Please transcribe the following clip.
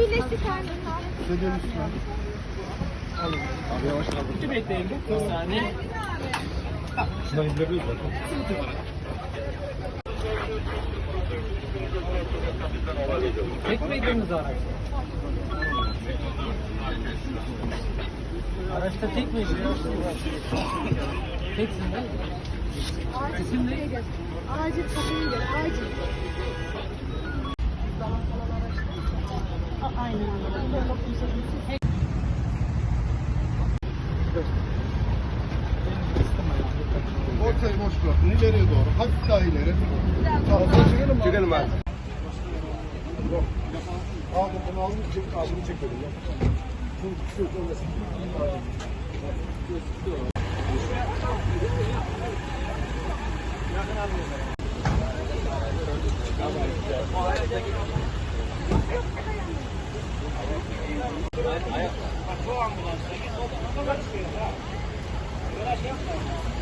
Sedenin üstüne. Abi yavaş kaldır. Bir bekleyin bir saniye. Şuradan indirebiliriz zaten. Tek miydiniz araç? Araçta tek miydiniz? Teksin değil mi? İsim ne? Acil kapıyı gel, acil. Aynen. Ortayı boş bırakın. ileriye doğru. Hafif daha ileri. Tamam. Çekelim abi. Abi bunu aldım. Çek, abi bunu çekelim ya. Şimdi şu olmasın.